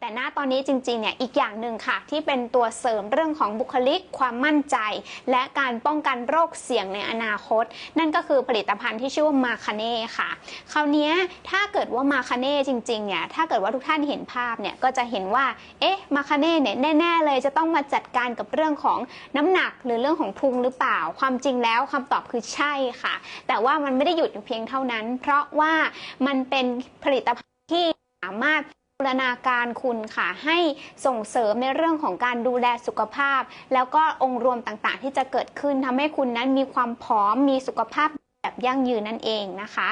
แต่ณตอนนี้จริงๆเนี่ยอีกอย่างหนึ่งค่ะ ที่เป็นตัวเสริมเรื่องของบุคลิกความมั่นใจ และการป้องกันโรคเสี่ยงในอนาคต นั่นก็คือผลิตภัณฑ์ที่ชื่อว่ามาคาเน่ค่ะ คราวนี้ถ้าเกิดว่ามาคาเน่จริงๆเนี่ยถ้าเกิดว่าทุกท่านเห็นภาพเนี่ยก็จะเห็นว่าเอ๊ะมาคาเน่เนี่ยแน่ๆเลยจะต้องมาจัดการกับเรื่องของน้ำหนักหรือเรื่องของพุงหรือเปล่า ความจริงแล้วคำตอบคือใช่ค่ะ แต่ว่ามันไม่ได้หยุดอยู่เพียงเท่านั้น เพราะว่ามันเป็นผลิตภัณฑ์ที่สามารถ รณาการคุณค่ะ ให้ส่งเสริมในเรื่องของการดูแลสุขภาพ แล้วก็องค์รวมต่างๆ ที่จะเกิดขึ้นทำให้คุณนั้นมีความพร้อมมีสุขภาพแบบยั่งยืนนั่นเองนะคะ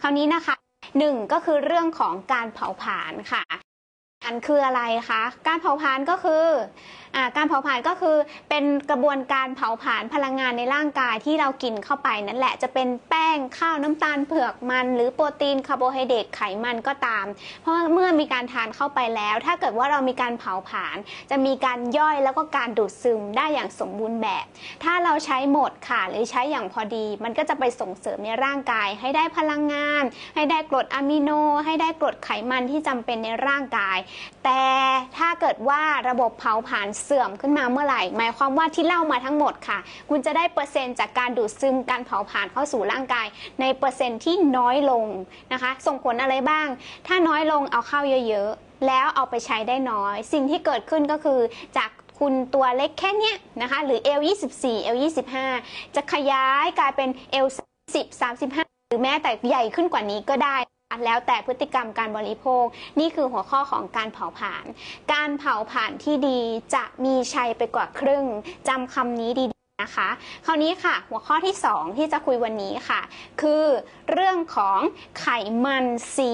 คราวนี้นะคะหนึ่งก็คือเรื่องของการเผาผลาญค่ะอันคืออะไรคะ การเผาผลาญก็คือ การเผาผลาญก็คือเป็นกระบวนการเผาผลาญพลังงานในร่างกายที่เรากินเข้าไปนั่นแหละจะเป็นแป้งข้าวน้ำตาลเผือกมัน หรือโปรตีนคาร์โบไฮเดรตไขมันก็ตาม เพราะเมื่อมีการทานเข้าไปแล้ว ถ้าเกิดว่าเรามีการเผาผลาญจะมีการย่อยแล้วก็การดูดซึมได้อย่างสมบูรณ์แบบ ถ้าเราใช้หมดค่ะหรือใช้อย่างพอดี มันก็จะไปส่งเสริมในร่างกายให้ได้พลังงาน ให้ได้กรดอะมิโน ให้ได้กรดไขมันที่จำเป็นในร่างกายแต่ถ้าเกิดว่าระบบเผาผลาญเสื่อมขึ้นมาเมื่อไหร่ หมายความว่าที่เล่ามาทั้งหมดค่ะ คุณจะได้เปอร์เซ็นต์จากการดูดซึมการเผาผลาญเข้าสู่ร่างกาย ในเปอร์เซ็นต์ที่น้อยลงนะคะ ส่งผลอะไรบ้าง ถ้าน้อยลงเอาเข้าเยอะๆ แล้วเอาไปใช้ได้น้อย สิ่งที่เกิดขึ้นก็คือจากคุณตัวเล็กแค่เนี้ยนะคะ หรือ L24 L25 จะขยายกลายเป็น L10 35 หรือแม้แต่ใหญ่ขึ้นกว่านี้ก็ได้ แล้วแต่พฤติกรรมการบริโภค นี่คือหัวข้อของการเผาผลาญการเผาผลาญที่ดีจะมีชัยไปกว่าครึ่งจำคำนี้ดีๆนะคะ คราวนี้ค่ะ หัวข้อที่ 2 ที่จะคุยวันนี้ค่ะ คือเรื่องของไขมันสี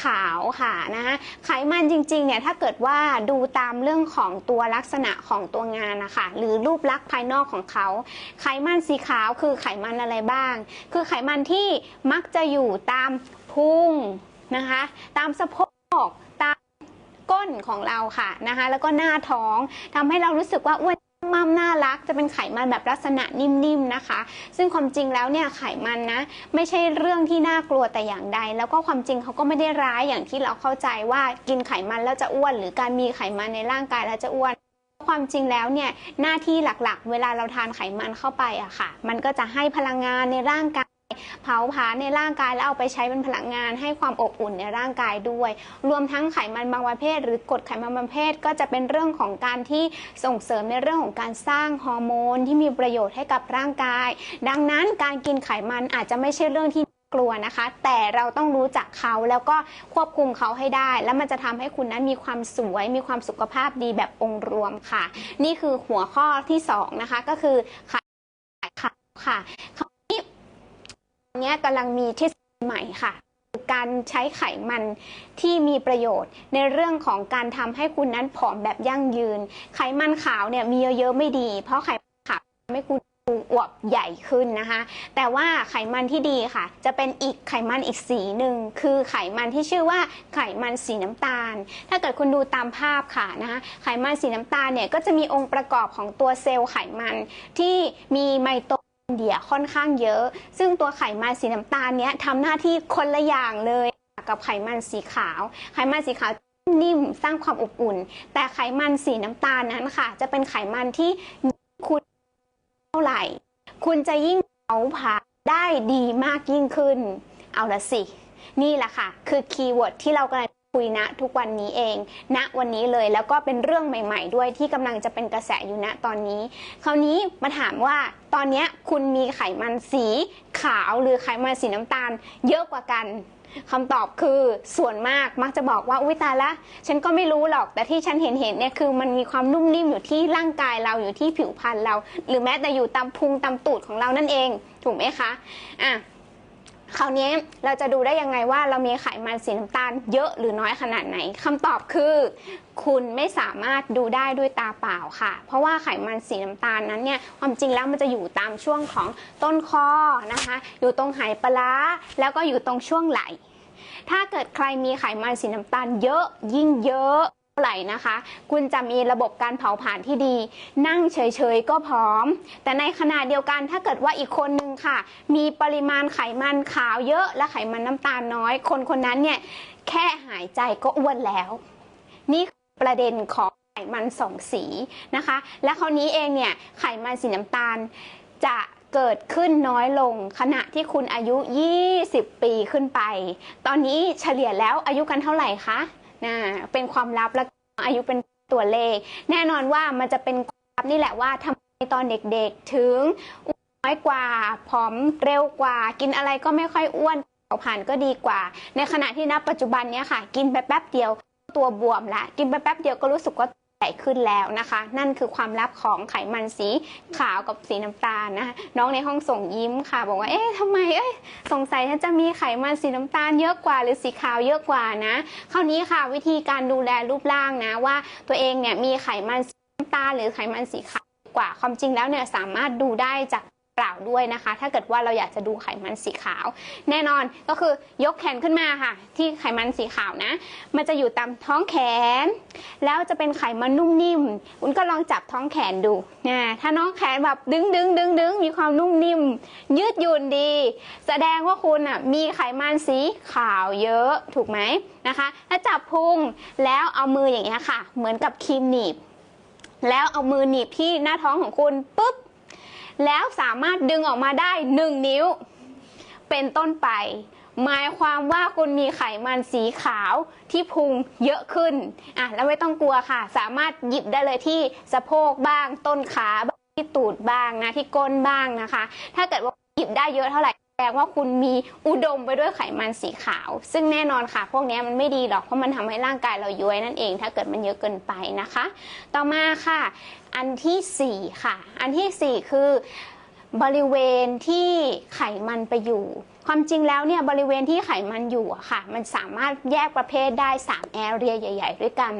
ขาวค่ะนะคะไขมันจริงๆเนี่ยถ้าเกิดว่าดูตามเรื่องของตัวลักษณะของตัวงานนะคะหรือรูปลักษณ์ภายนอกของเขา ไขมันสีขาวคือไขมันอะไรบ้าง คือไขมันที่มักจะอยู่ตาม พุงนะคะ ตามสะโพกตามก้นของเราค่ะนะคะ แล้วก็หน้าท้องทำให้เรารู้สึกว่าอ้วนมั่มน่ารักจะเป็นไขมันแบบลักษณะนิ่มๆนะคะ ซึ่งความจริงแล้วเนี่ยไขมันนะ ไม่ใช่เรื่องที่น่ากลัวแต่อย่างใด แล้วก็ความจริงเขาก็ไม่ได้ร้ายอย่างที่เราเข้าใจว่ากินไขมันแล้วจะอ้วน หรือการมีไขมันในร่างกายแล้วจะอ้วน ความจริงแล้วเนี่ยหน้าที่หลักๆ เวลาเราทานไขมันเข้าไปอะค่ะ มันก็จะให้พลังงานในร่างกาย เผาผลาญในร่างกายแล้วเอาไปใช้เป็นพลังงาน ให้ความอบอุ่นในร่างกายด้วย รวมทั้งไขมันบางประเภท หรือกรดไขมันบางประเภทก็จะเป็นเรื่องของการที่ส่งเสริมในเรื่องของการสร้างฮอร์โมนที่มีประโยชน์ให้กับร่างกาย ดังนั้นการกินไขมันอาจจะไม่ใช่เรื่องที่กลัวนะคะ แต่เราต้องรู้จักเขาแล้วก็ควบคุมเขาให้ได้ แล้วมันจะทำให้คุณนั้นมีความสวย มีความสุขภาพดีแบบองค์รวมค่ะ นี่คือหัวข้อที่สองนะคะก็คือไขาวค่ะคราวนี้ต อนนี้กำลังมีทฤษฎีใหม่ค่ะ การใช้ไขมันที่มีประโยชน์ ในเรื่องของการทำให้คุณนั้นผอมแบบยั่งยืน ไขมันขาวเนี่ยมีเยอะๆไม่ดี เพราะไขมันขาวทำให้คุณอวบใหญ่ขึ้นนะคะ แต่ว่าไขมันที่ดีค่ะ จะเป็นอีกไขมันอีกสีหนึ่งคือไขมันที่ชื่อว่าไขมันสีน้ำตาล ถ้าเกิดคุณดูตามภาพค่ะนะคะไขมันสีน้ำตาลเนี่ยก็จะมีองค์ประกอบของตัวเซลล์ไขมันที่มีไมโต อนเดียค่อนข้างเยอะ ซึ่งตัวไขมันสีน้ำตาลเนี้ยทำหน้าที่คนละอย่างเลยกับไขมันสีขาว ไขมันสีขาวนิ่มสร้างความอบอุ่น แต่ไขมันสีน้ำตาลนั้นค่ะ จะเป็นไขมันที่คุณเท่าไหร่ คุณจะยิ่งเผาผลาญได้ดีมากยิ่งขึ้น เอาละสิ นี่แหละค่ะ คือคีย์เวิร์ดที่เรากำลัง คุยณทุกวันนี้เอง ณวันนี้เลยแล้วก็เป็นเรื่องใหม่ ๆ ด้วยที่กำลังจะเป็นกระแสอยู่ณตอนนี้ คราวนี้มาถามว่าตอนนี้คุณมีไขมันสีขาวหรือไขมันสีน้ำตาล เยอะกว่ากันคำตอบคือส่วนมากมักจะบอกว่าอุ้ยตายละฉันก็ไม่รู้หรอกแต่ที่ฉันเห็นเห็นเนี่ยคือมันมีความนุ่มนิ่มอยู่ที่ร่างกายเราอยู่ที่ผิวพรรณเรา หรือแม้แต่อยู่ตามพุงตามตูดของเรานั่นเอง ถูกไหมคะอะ คราวนี้เราจะดูได้ยังไงว่าเรามีไขมันสีน้ำตาลเยอะหรือน้อยขนาดไหนคำตอบคือ คุณไม่สามารถดูได้ด้วยตาเปล่าค่ะ เพราะว่าไขมันสีน้ำตาลนั้นเนี่ยความจริงแล้วมันจะอยู่ตามช่วงของต้นคอนะคะ อยู่ตรงไหปลาร้าแล้วก็อยู่ตรงช่วงไหล ถ้าเกิดใครมีไขมันสีน้ำตาลเยอะยิ่งเยอะ เท่าไหร่นะคะ คุณจะมีระบบการเผาผลาญที่ดี นั่งเฉยๆก็พร้อม แต่ในขณะเดียวกันถ้าเกิดว่าอีกคนนึงค่ะ มีปริมาณไขมันขาวเยอะ และไขมันน้ำตาลน้อย คนคนนั้นเนี่ยแค่หายใจก็อ้วนแล้ว นี่ประเด็นของไขมันสองสีนะคะ และคราวนี้เองเนี่ยไขมันสีน้ำตาลจะเกิดขึ้นน้อยลงขณะที่คุณอายุ 20 ปีขึ้นไป ตอนนี้เฉลี่ยแล้วอายุกันเท่าไหร่คะ นะเป็นความลับและอายุเป็นตัวเลข แน่นอนว่ามันจะเป็นความลับนี่แหละว่าทำไมตอนเด็กๆถึงอ้วนน้อยกว่าผอมเร็วกว่า กินอะไรก็ไม่ค่อยอ้วนเผาผ่านก็ดีกว่า ในขณะที่ณปัจจุบันเนี้ยค่ะ กินไปแป๊บเดียวตัวบวมละกินไปแป๊บเดียวก็รู้สึกว่าใหญ่ขึ้นแล้วนะคะ นั่นคือความลับของไขมันสีขาวกับสีน้ำตาลนะคะน้องในห้องส่งยิ้มค่ะ บอกว่าเอ๊ะทำไมเอ้ย สงสัยถ้าจะมีไขมันสีน้ำตาลเยอะกว่า หรือสีขาวเยอะกว่านะ คราวนี้ค่ะวิธีการดูแลรูปร่างนะว่าตัวเองเนี่ยมีไขมันสีน้ำตาลหรือไขมันสีขาวกว่าความจริงแล้วเนี่ยสามารถดูได้จาก เปล่าด้วยนะคะ ถ้าเกิดว่าเราอยากจะดูไขมันสีขาว แน่นอนก็คือยกแขนขึ้นมาค่ะ ที่ไขมันสีขาวนะ มันจะอยู่ตามท้องแขน แล้วจะเป็นไขมันนุ่มนิ่มคุณก็ลองจับท้องแขนดูนะถ้าน้องแขนแบบดึงดึงดึงดึงมีความนุ่มนิ่ม ยืดหยุ่นดี แสดงว่าคุณอะมีไขมันสีขาวเยอะถูกไหมนะคะ ถ้าจับพุงแล้วเอามืออย่างเงี้ยค่ะ เหมือนกับครีมหนีบ แล้วเอามือหนีบที่หน้าท้องของคุณปุ๊บ แล้วสามารถดึงออกมาได้หนึ่งนิ้ว เป็นต้นไป หมายความว่าคุณมีไขมันสีขาวที่พุงเยอะขึ้นอะแล้วไม่ต้องกลัวค่ะ สามารถหยิบได้เลยที่สะโพกบ้าง ต้นขาบ้างที่ตูดบ้างนะที่ก้นบ้างนะคะ ถ้าเกิดว่าหยิบได้เยอะเท่าไหร่ แปลว่าคุณมีอุดมไปด้วยไขมันสีขาว ซึ่งแน่นอนค่ะ พวกนี้มันไม่ดีหรอกเพราะมันทำให้ร่างกายเราย้วยนั่นเอง ถ้าเกิดมันเยอะเกินไปนะคะ ต่อมาค่ะ อันที่สี่ค่ะ อันที่สี่คือบริเวณที่ไขมันไปอยู่ ความจริงแล้วเนี่ยบริเวณที่ไขมันอยู่ค่ะ มันสามารถแยกประเภทได้ 3 แอเรียใหญ่ ๆ ด้วยกัน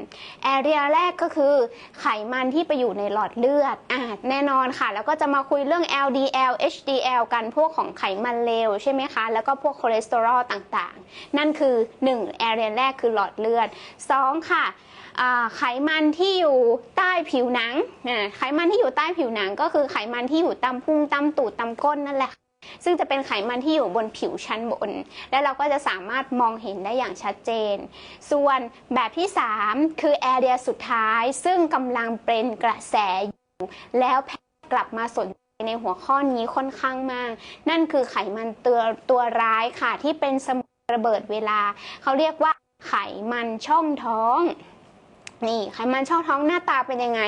แอเรียแรกก็คือไขมันที่ไปอยู่ในหลอดเลือดอ่าแน่นอนค่ะ แล้วก็จะมาคุยเรื่อง LDL HDL กันพวกของไขมันเลวใช่ไหมคะ แล้วก็พวกคอเลสเตอรอลต่างๆ นั่นคือ 1 แอเรียแรกคือหลอดเลือด 2 ค่ะไขมันที่อยู่ใต้ผิวหนัง ไขมันที่อยู่ใต้ผิวหนังก็คือไขมันที่อยู่ตามพุงตามตูดตามก้นนั่นแหละ ซึ่งจะเป็นไขมันที่อยู่บนผิวชั้นบน และเราก็จะสามารถมองเห็นได้อย่างชัดเจน ส่วนแบบที่ 3 คือแอเรียสุดท้าย ซึ่งกำลังเป็นกระแสอยู่แล้วแพกลับมาสนใจในหัวข้อนี้ค่อนข้างมาก นั่นคือไขมันตัวตัวร้ายค่ะที่เป็นสมระเบิดเวลา เขาเรียกว่าไขมันช่องท้อง นี่ไขมันช่องท้องหน้าตาเป็นยังไง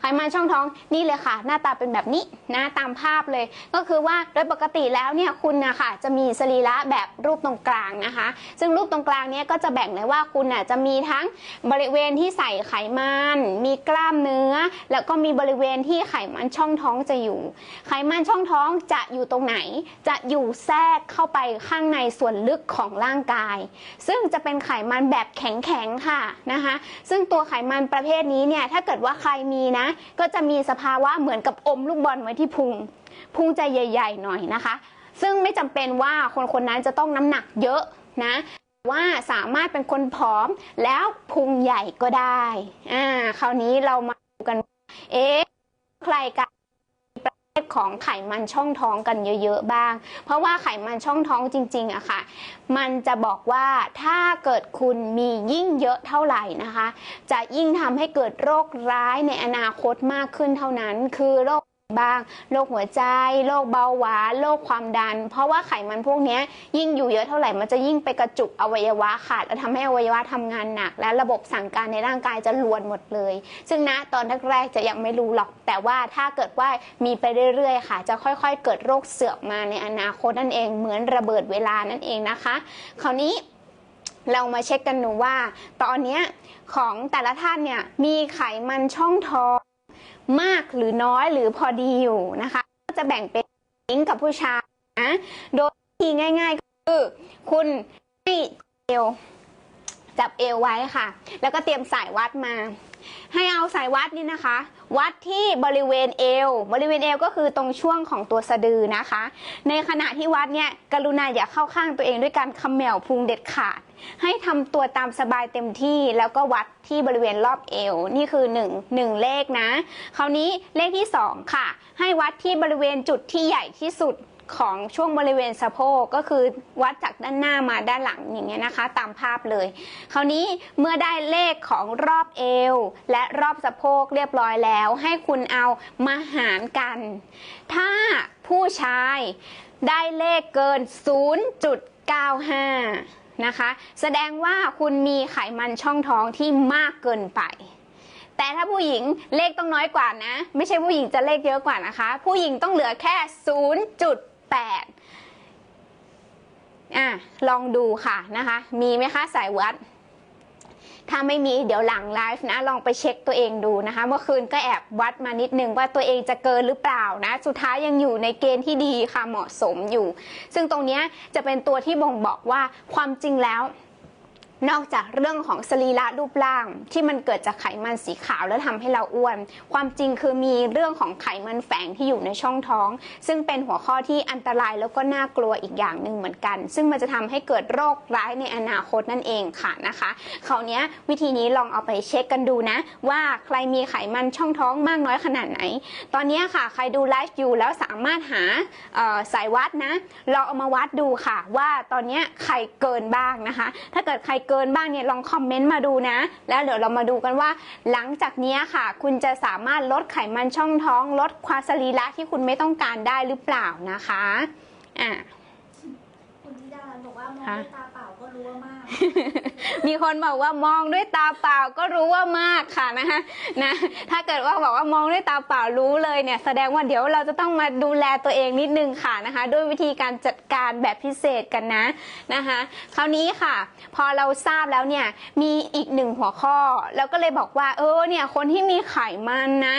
ไขมันช่องท้องนี่เลยค่ะ หน้าตาเป็นแบบนี้นะตามภาพเลย ก็คือว่าโดยปกติแล้วเนี่ยคุณนะคะจะมีสรีระแบบรูปตรงกลางนะคะ ซึ่งรูปตรงกลางเนี้ยก็จะแบ่งเลยว่าคุณน่ะจะมีทั้งบริเวณที่ใส่ไขมัน มีกล้ามเนื้อ แล้วก็มีบริเวณที่ไขมันช่องท้องจะอยู่ ไขมันช่องท้องจะอยู่ตรงไหน จะอยู่แทรกเข้าไปข้างในส่วนลึกของร่างกาย ซึ่งจะเป็นไขมันแบบแข็งๆค่ะนะคะ ซึ่งตัวไขมันประเภทนี้เนี่ยถ้าเกิดว่าใครมีนะ ก็จะมีสภาวะเหมือนกับอมลูกบอลไว้ที่พุงพุงจะใหญ่ ๆ หน่อยนะคะ ซึ่งไม่จำเป็นว่าคนคนนั้นจะต้องน้ำหนักเยอะนะว่าสามารถเป็นคนผอมแล้วพุงใหญ่ก็ได้อ่าคราวนี้เรามาดูกันเอ๊ะใครกัน ของไขมันช่องท้องกันเยอะๆบ้าง เพราะว่าไขมันช่องท้องจริงๆอะค่ะ มันจะบอกว่าถ้าเกิดคุณมียิ่งเยอะเท่าไหร่นะคะ จะยิ่งทำให้เกิดโรคร้ายในอนาคตมากขึ้นเท่านั้น คือโรค บ้างโรคหัวใจโรคเบาหวานโรคความดัน เพราะว่าไขมันพวกนี้ยิ่งอยู่เยอะเท่าไหร่มันจะยิ่งไปกระจุกอวัยวะขาดและทำให้อวัยวะทำงานหนัก และระบบสั่งการในร่างกายจะลวนหมดเลย ซึ่งณตอนแรกๆจะยังไม่รู้หรอก แต่ว่าถ้าเกิดว่ามีไปเรื่อยๆ ค่ะ จะค่อยๆ เกิดโรคเสื่อมมาในอนาคตนั่นเองเหมือนระเบิดเวลานั่นเองนะคะ คราวนี้เรามาเช็คกันดูว่า ตอนนี้ของแต่ละท่านเนี่ยมีไขมันช่องท้อง มากหรือน้อยหรือพอดีอยู่นะคะ ก็จะแบ่งเป็นหญิงกับผู้ชายนะโดยวิธีง่าย ๆ ก็คือ คุณให้เอวจับเอวไว้ค่ะ แล้วก็เตรียมสายวัดมา ให้เอาสายวัดนี่นะคะ วัดที่บริเวณเอว บริเวณเอวก็คือตรงช่วงของตัวสะดือนะคะ ในขณะที่วัดเนี่ยกรุณาอย่าเข้าข้างตัวเองด้วยการเขมแมวพุงเด็ดขาด ให้ทำตัวตามสบายเต็มที่แล้วก็วัดที่บริเวณรอบเอว นี่คือ 1 1 เลขนะ คราวนี้เลขที่ 2 ค่ะ ให้วัดที่บริเวณจุดที่ใหญ่ที่สุด ของช่วงบริเวณสะโพกก็คือวัดจากด้านหน้ามาด้านหลังอย่างเงี้ยนะคะ ตามภาพเลย คราวนี้เมื่อได้เลขของรอบเอว และรอบสะโพกเรียบร้อยแล้ว ให้คุณเอามาหารกัน ถ้าผู้ชายได้เลขเกิน 0.95 นะคะ แสดงว่าคุณมีไขมันช่องท้องที่มากเกินไปแต่ถ้าผู้หญิงเลขต้องน้อยกว่านะ ไม่ใช่ผู้หญิงจะเลขเยอะกว่านะคะ ผู้หญิงต้องเหลือแค่ 0. 8อะลองดูค่ะนะคะ มีไหมคะสายวัด ถ้าไม่มีเดี๋ยวหลังไลฟ์นะ ลองไปเช็คตัวเองดูนะคะ เมื่อคืนก็แอบวัดมานิดนึงว่าตัวเองจะเกินหรือเปล่านะ สุดท้ายยังอยู่ในเกณฑ์ที่ดีค่ะเหมาะสมอยู่ ซึ่งตรงนี้จะเป็นตัวที่บ่งบอกว่าความจริงแล้ว นอกจากเรื่องของสรีระรูปร่าง ที่มันเกิดจากไขมันสีขาวแล้วทำให้เราอ้วน ความจริงคือมีเรื่องของไขมันแฝงที่อยู่ในช่องท้อง ซึ่งเป็นหัวข้อที่อันตรายแล้วก็น่ากลัวอีกอย่างหนึ่งเหมือนกัน ซึ่งมันจะทำให้เกิดโรคร้ายในอนาคตนั่นเองค่ะนะคะคราวเนี้ยวิธีนี้ลองเอาไปเช็คกันดูนะ ว่าใครมีไขมันช่องท้องมากน้อยขนาดไหน ตอนนี้ค่ะ ใครดูไลฟ์อยู่แล้วสามารถหาสายวัดนะเราเอามาวัดดูค่ะ ว่าตอนนี้ใครเกินบ้างนะคะ ถ้าเกิดใครเกินบ้างเนี่ยลองคอมเมนต์มาดูนะ แล้วเดี๋ยวเรามาดูกันว่า หลังจากนี้ค่ะ คุณจะสามารถลดไขมันช่องท้อง ลดความสรีระที่คุณไม่ต้องการได้หรือเปล่านะคะอะคุณธิดา รันบอกว่ามองค่ะด้วยตาเปล่าก็รู้ว่ามาก มีคนบอกว่ามองด้วยตาเปล่าก็รู้ว่ามากค่ะนะคะนะถ้าเกิดว่าบอกว่ามองด้วยตาเปล่ารู้เลยเนี่ยแสดงว่าเดี๋ยวเราจะต้องมาดูแลตัวเองนิดนึงค่ะนะคะ ด้วยวิธีการจัดการแบบพิเศษกันนะนะคะคราวนี้ค่ะ พอเราทราบแล้วเนี่ยมีอีกหนึ่งหัวข้อแล้วก็เลยบอกว่าเออเนี่ยคนที่มีไขมันนะ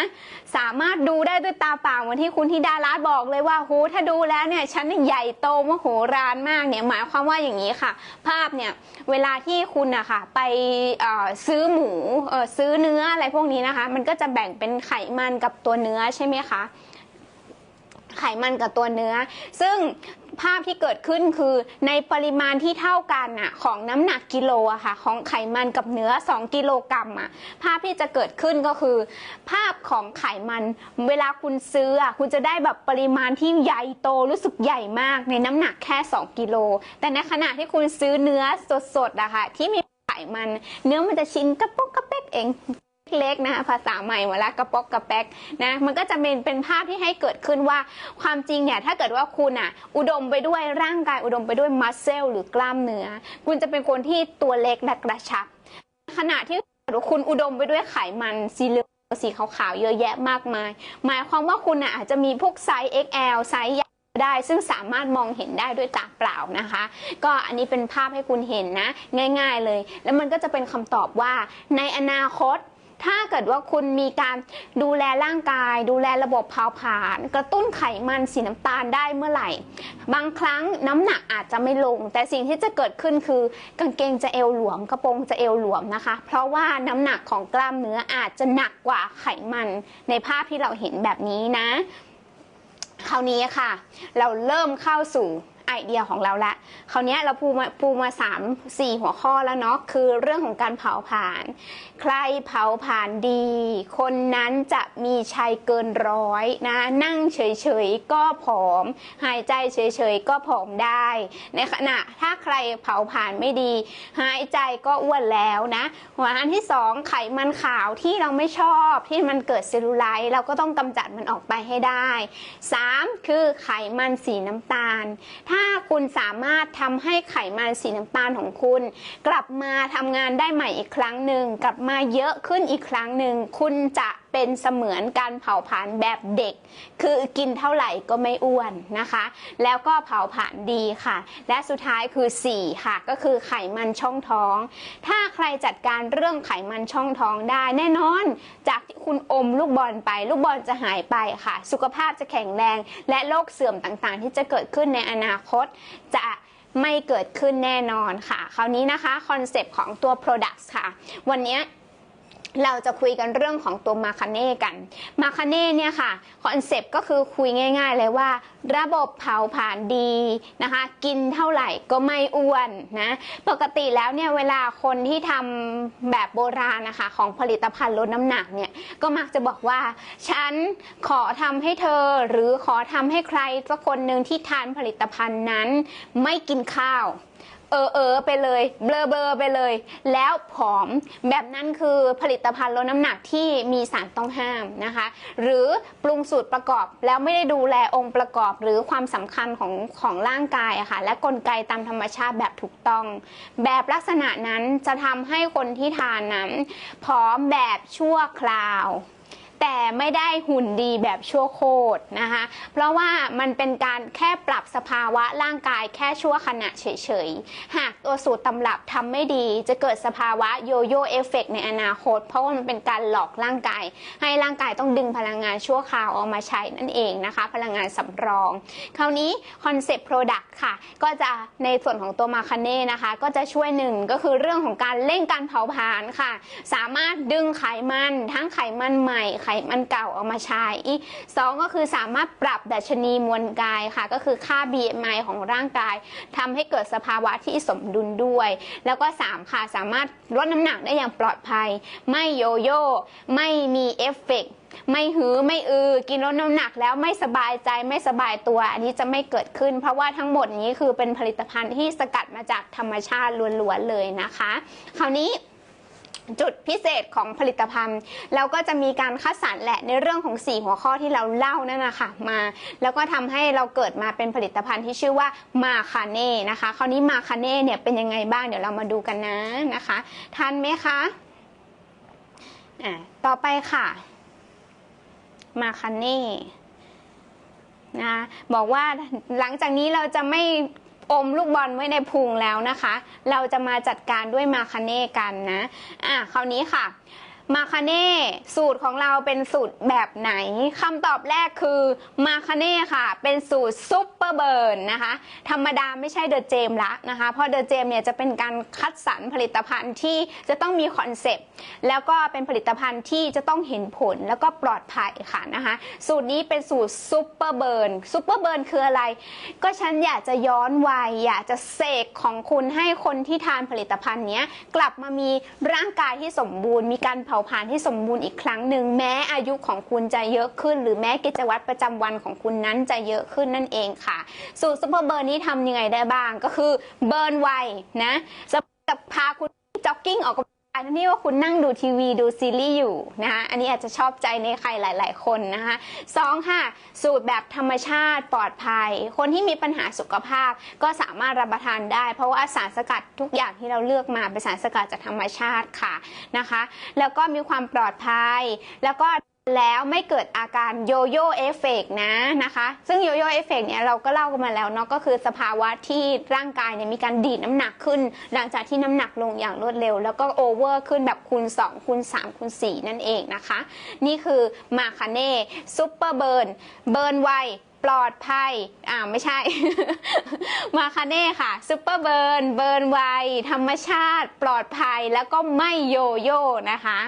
สามารถดูได้ด้วยตาเปล่าเหมือนที่คุณธิดารัตน์บอกเลยว่าโหถ้าดูแล้วเนี่ยฉันเนี่ยใหญ่โตมโหฬารมากเนี่ยหมายความว่าอย่างนี้ค่ะ ภาพเนี่ยเวลาที่คุณอะค่ะไปซื้อหมูซื้อเนื้ออะไรพวกนี้นะคะ มันก็จะแบ่งเป็นไขมันกับตัวเนื้อใช่ไหมคะไขมันกับตัวเนื้อ ซึ่ง ภาพที่เกิดขึ้นคือในปริมาณที่เท่ากันน่ะของน้ำหนักกิโลอะค่ะของไขมันกับเนื้อ 2 กิโลกรัมอะภาพที่จะเกิดขึ้นก็คือ ภาพของไขมันเวลาคุณซื้ออะคุณจะได้แบบปริมาณที่ใหญ่โตรู้สึกใหญ่มากในน้ำหนักแค่ 2 กิโล แต่ในขณะที่คุณซื้อเนื้อสดๆอะค่ะที่มีไขมัน เนื้อมันจะชิ้นกระปกกระเป๊กเอง เล็กนะคะภาษาใหม่มาแล้วกระป๊อกกระแป๊กนะมันก็จะเป็นเป็นภาพที่ให้เกิดขึ้นว่าความจริงเนี่ยถ้าเกิดว่าคุณอะอุดมไปด้วยร่างกายอุดมไปด้วยมัสเซลหรือกล้ามเนื้อคุณจะเป็นคนที่ตัวเล็กและกระชับ ขณะที่คุณอุดมไปด้วยไขมันสีเหลืองสีขาวๆเยอะแยะมากมาย หมายความว่าคุณอะอาจจะมีพวกไซส์ XL ไซส์ใหญ่ได้ซึ่งสามารถมองเห็นได้ด้วยตาเปล่านะคะ ก็อันนี้เป็นภาพให้คุณเห็นนะ ง่าย ๆเลย แล้วมันก็จะเป็นคำตอบว่าในอนาคต ถ้าเกิดว่าคุณมีการดูแลร่างกาย ดูแลระบบเผาผลาญกระตุ้นไขมันสีน้ำตาลได้เมื่อไหร่ บางครั้งน้ำหนักอาจจะไม่ลง แต่สิ่งที่จะเกิดขึ้นคือกางเกงจะเอวหลวม กระโปรงจะเอวหลวมนะคะ เพราะว่าน้ำหนักของกล้ามเนื้ออาจจะหนักกว่าไขมันในภาพที่เราเห็นแบบนี้นะ คราวนี้ค่ะ เราเริ่มเข้าสู่ ไอเดียของเราละคราวนี้เราปูมาปูมาสามสี่หัวข้อแล้วเนาะคือเรื่องของการเผาผลาญใครเผาผลาญดี คนนั้นจะมีชัยเกินร้อยนะนั่งเฉยๆก็ผอม หายใจเฉยๆก็ผอมได้ในขณะถ้าใครเผาผลาญไม่ดี หายใจก็อ้วนแล้วนะหัวอันที่สองไขมันขาวที่เราไม่ชอบที่มันเกิดเซลลูไลท์เราก็ต้องกำจัดมันออกไปให้ได้ 3. คือไขมันสีน้ำตาล ถ้าาคุณสามารถทำให้ไขมันสีน้ำตาลของคุณ กลับมาทำงานได้ใหม่อีกครั้งหนึ่งกลับมาเยอะขึ้นอีกครั้งหนึ่งคุณจะ เป็นเสมือนการเผาผลาญแบบเด็ก คือกินเท่าไหร่ก็ไม่อ้วนนะคะ แล้วก็เผาผลาญดีค่ะ และสุดท้ายคือ 4 ค่ะ ก็คือไขมันช่องท้อง ถ้าใครจัดการเรื่องไขมันช่องท้องได้แน่นอน จากที่คุณอมลูกบอลไป ลูกบอลจะหายไปค่ะ สุขภาพจะแข็งแรง และโรคเสื่อมต่างๆ ที่จะเกิดขึ้นในอนาคตจะไม่เกิดขึ้นแน่นอนค่ะ คราวนี้นะคะคอนเซปต์ของตัว Products ค่ะ วันนี้ เราจะคุยกันเรื่องของตัวมาคาเน่กัน มาคาเน่เนี่ยค่ะคอนเซปต์ก็คือคุยง่าย ๆ เลยว่า ระบบเผาผลาญดีนะคะ กินเท่าไหร่ก็ไม่อ้วนนะปกติแล้วเนี่ยเวลาคนที่ทำแบบโบราณนะคะของผลิตภัณฑ์ลดน้ำหนักเนี่ยก็มักจะบอกว่า ฉันขอทำให้เธอหรือขอทำให้ใครสักคนหนึ่งที่ทานผลิตภัณฑ์นั้น ไม่กินข้าว เออเออไปเลย เบลอเบลอไปเลย แล้วผอมแบบนั้นคือผลิตภัณฑ์ลดน้ำหนักที่มีสารต้องห้ามนะคะ หรือปรุงสูตรประกอบแล้วไม่ได้ดูแลองค์ประกอบ หรือความสำคัญของของร่างกายอะค่ะและกลไกตามธรรมชาติแบบถูกต้อง แบบลักษณะนั้นจะทำให้คนที่ทานนั้นผอมแบบชั่วคราว แต่ไม่ได้หุ่นดีแบบชั่วโคตรนะคะ เพราะว่ามันเป็นการแค่ปรับสภาวะร่างกายแค่ชั่วขณะเฉยๆ หากตัวสูตรตำรับทำไม่ดี จะเกิดสภาวะโยโย่เอฟเฟกในอนาคต เพราะว่ามันเป็นการหลอกร่างกาย ให้ร่างกายต้องดึงพลังงานชั่วคราวออกมาใช้นั่นเองนะคะ พลังงานสำรอง คราวนี้คอนเซปต์ Product ค่ะ ก็จะในส่วนของตัวมาคาเน่นะคะ ก็จะช่วยหนึ่งก็คือเรื่องของการเร่งการเผาผลาญค่ะ สามารถดึงไขมันทั้งไขมันใหม่ไขมันเก่าออกมาใช้สองก็คือสามารถปรับดัชนีมวลกายค่ะ ก็คือค่า BMI ของร่างกายทำให้เกิดสภาวะที่สมดุลด้วย แล้วก็สามค่ะ สามารถลดน้ำหนักได้อย่างปลอดภัย ไม่โยโย่ไม่มีเอฟเฟกต์ไม่หือไม่อือกินลดน้ำหนักแล้วไม่สบายใจไม่สบายตัว อันนี้จะไม่เกิดขึ้น เพราะว่าทั้งหมดนี้คือเป็นผลิตภัณฑ์ที่สกัดมาจากธรรมชาติล้วนๆเลยนะคะ คราวนี้ จุดพิเศษของผลิตภัณฑ์เราก็จะมีการคัดสรรแหละในเรื่องของ 4 หัวข้อที่เราเล่านั่นนะคะมา แล้วก็ทำให้เราเกิดมาเป็นผลิตภัณฑ์ที่ชื่อว่ามาคาเน่นะคะ คราวนี้มาคาเน่เนี่ยเป็นยังไงบ้างเดี๋ยวเรามาดูกันนะนะคะทันไหมคะอะต่อไปค่ะ มาคาเน่นะบอกว่าหลังจากนี้เราจะไม่ อมลูกบอลไว้ในพุงแล้วนะคะ เราจะมาจัดการด้วยมาคาเน่กันนะ อะคราวนี้ค่ะ มาคาเน่สูตรของเราเป็นสูตรแบบไหนคำตอบแรกคือมาคาเน่ค่ะ เป็นสูตรซุปเปอร์เบิร์นนะคะ ธรรมดาไม่ใช่เดอะเจมละนะคะ เพราะเดอะเจมเนี่ยจะเป็นการคัดสรรผลิตภัณฑ์ที่จะต้องมีคอนเซปต์แล้วก็เป็นผลิตภัณฑ์ที่จะต้องเห็นผลแล้วก็ปลอดภัยค่ะนะคะ สูตรนี้เป็นสูตรซุปเปอร์เบิร์นซุปเปอร์เบิร์นคืออะไร ก็ฉันอยากจะย้อนวัยอยากจะเสกของคุณให้คนที่ทานผลิตภัณฑ์นี้กลับมามีร่างกายที่สมบูรณ์มีการเผาผลาญที่สมบูรณ์อีกครั้งหนึ่งแม้อายุของคุณจะเยอะขึ้น หรือแม้กิจวัตรประจำวันของคุณนั้นจะเยอะขึ้นนั่นเองค่ะ สูตรซุปเปอร์เบิร์นนี้ทำยังไงได้บ้างก็คือเบิร์นไวนะจะพาคุณจ็อกกิ้งออกกำลัง อันนี้ว่าคุณนั่งดูทีวีดูซีรีส์อยู่นะคะอันนี้อาจจะชอบใจในใครหลาย ๆ คนนะคะสองค่ะ สูตรแบบธรรมชาติปลอดภัย คนที่มีปัญหาสุขภาพก็สามารถรับประทานได้ เพราะว่าสารสกัดทุกอย่างที่เราเลือกมาเป็นสารสกัดจากธรรมชาติค่ะนะคะ แล้วก็มีความปลอดภัยแล้วก็ แล้วไม่เกิดอาการโยโย่เอฟเฟกนะนะคะ ซึ่งโยโย่เอฟเฟกเนี่ยเราก็เล่ากันมาแล้วเนาะก็คือสภาวะที่ร่างกายเนี่ยมีการดีดน้ำหนักขึ้น หลังจากที่น้ำหนักลงอย่างรวดเร็ว แล้วก็โอเวอร์ขึ้นแบบคูณ2คูณ3คูณ4นั่นเองนะคะ นี่คือมาคาเน่ซุปเปอร์เบิร์นเบิร์นไวปลอดภัย อ่าไม่ใช่ มาคาเน่ค่ะซุปเปอร์เบิร์น เบิร์นไว ธรรมชาติ ปลอดภัย แล้วก็ไม่โยโย่นะคะ